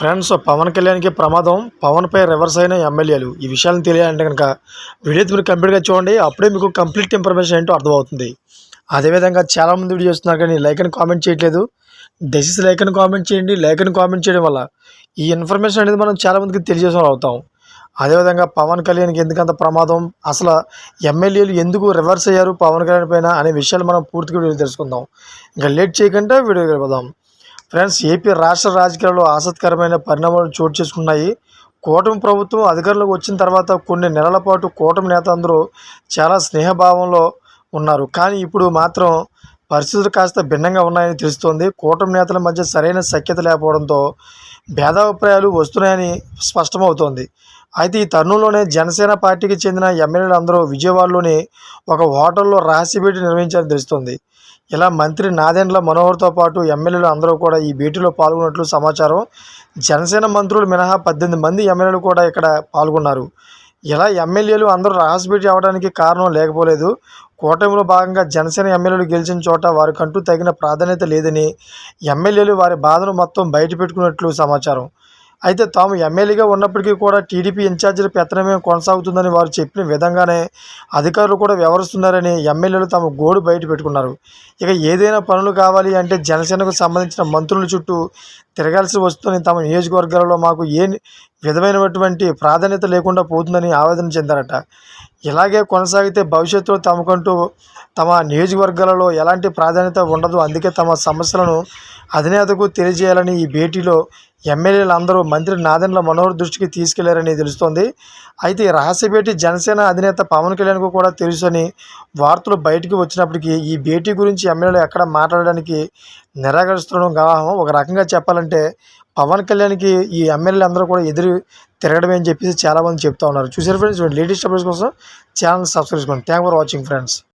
Friends Pawan కళ్యాణ్కి ప్రమాదం పవన్పై reverse అయిన ఎమ్మెల్యేలు. ఈ విషయాలను తెలియాలంటే కనుక వీడియో మీరు కంప్లీట్గా చూడండి. అప్పుడే మీకు కంప్లీట్ ఇన్ఫర్మేషన్ ఏంటో అర్థమవుతుంది. అదేవిధంగా చాలామంది వీడియో చూస్తున్నారు కానీ లైక్ అని కామెంట్ చేయట్లేదు. డెసిస్ లైక్ అని కామెంట్ చేయండి. లైక్ అని కామెంట్ చేయడం వల్ల ఈ ఇన్ఫర్మేషన్ అనేది మనం చాలామందికి తెలియజేసిన అవుతాం. అదేవిధంగా పవన్ కళ్యాణ్కి ఎందుకంత ప్రమాదం? అసలు ఎమ్మెల్యేలు ఎందుకు రివర్స్ అయ్యారు పవన్ కళ్యాణ్ పైన అనే విషయాలు మనం పూర్తిగా వీడియో తెలుసుకుందాం. ఇంకా లేట్ చేయకుండా వీడియో వెళ్ళిపోదాం. ఫ్రెండ్స్ ఏపీ రాష్ట్ర రాజకీయాల్లో ఆసక్తికరమైన పరిణామాలు చోటు చేసుకున్నాయి. కూటమి ప్రభుత్వం అధికారంలోకి వచ్చిన తర్వాత కొన్ని నెలల పాటు కూటమి నేత అందరూ చాలా స్నేహభావంలో ఉన్నారు. కానీ ఇప్పుడు మాత్రం పరిస్థితులు కాస్త భిన్నంగా ఉన్నాయని తెలుస్తోంది. కూటమి నేతల మధ్య సరైన సఖ్యత లేకపోవడంతో భేదాభిప్రాయాలు వస్తున్నాయని స్పష్టమవుతోంది. అయితే ఈ తరుణంలోనే జనసేన పార్టీకి చెందిన ఎమ్మెల్యేలు అందరూ విజయవాడలోని ఒక హోటల్లో రహస్య భేటీ నిర్వహించారని తెలుస్తుంది. ఇలా మంత్రి నాదెండ్ల మనోహర్తో పాటు ఎమ్మెల్యేలు అందరూ కూడా ఈ భేటీలో పాల్గొన్నట్లు సమాచారం. జనసేన మంత్రులు మినహా పద్దెనిమిది మంది ఎమ్మెల్యేలు కూడా ఇక్కడ పాల్గొన్నారు. ఇలా ఎమ్మెల్యేలు అందరూ రహస్య భేటీ అవడానికి కారణం లేకపోలేదు. కూటమిలో భాగంగా జనసేన ఎమ్మెల్యేలు గెలిచిన చోట వారికంటూ తగిన ప్రాధాన్యత లేదని ఎమ్మెల్యేలు వారి బాధను మొత్తం బయట పెట్టుకున్నట్లు సమాచారం. అయితే తాము ఎమ్మెల్యేగా ఉన్నప్పటికీ కూడా టీడీపీ ఇన్ఛార్జీల పెత్తనమే కొనసాగుతుందని వారు చెప్పిన విధంగానే అధికారులు కూడా వ్యవహరిస్తున్నారని ఎమ్మెల్యేలు తమ గోడు బయట పెట్టుకున్నారు. ఇక ఏదైనా పనులు కావాలి అంటే జనసేనకు సంబంధించిన మంత్రుల చుట్టూ తిరగాల్సి వస్తుందని తమ నియోజకవర్గాలలో మాకు ఏ విధమైనటువంటి ప్రాధాన్యత లేకుండా పోతుందని ఆవేదన చెందారట. ఇలాగే కొనసాగితే భవిష్యత్తులో తమకంటూ తమ నియోజకవర్గాలలో ఎలాంటి ప్రాధాన్యత ఉండదు. అందుకే తమ సమస్యలను అధినేతకు తెలియజేయాలని ఈ భేటీలో ఎమ్మెల్యేలు అందరూ మంత్రి నాదెండ్ల మనోహర్ దృష్టికి తీసుకెళ్ళారని తెలుస్తోంది. అయితే రహస్య భేటీ జనసేన అధినేత పవన్ కళ్యాణ్కు కూడా తెలుసని వార్తలు బయటికి వచ్చినప్పటికీ ఈ భేటీ గురించి ఎమ్మెల్యేలు ఎక్కడ మాట్లాడడానికి నిరాకరిస్తుండడం గవాహం. ఒక రకంగా చెప్పాలంటే పవన్ కళ్యాణ్కి ఈ ఎమ్మెల్యేలు అందరూ కూడా ఎదురు తిరగడమే అని చెప్పేసి చాలామంది చెప్తా ఉన్నారు. చూసారు ఫ్రెండ్స్ లేటెస్ట్ అప్డేట్స్ కోసం ఛానల్ సబ్స్క్రైబ్ చేసుకోండి. Thank for watching friends.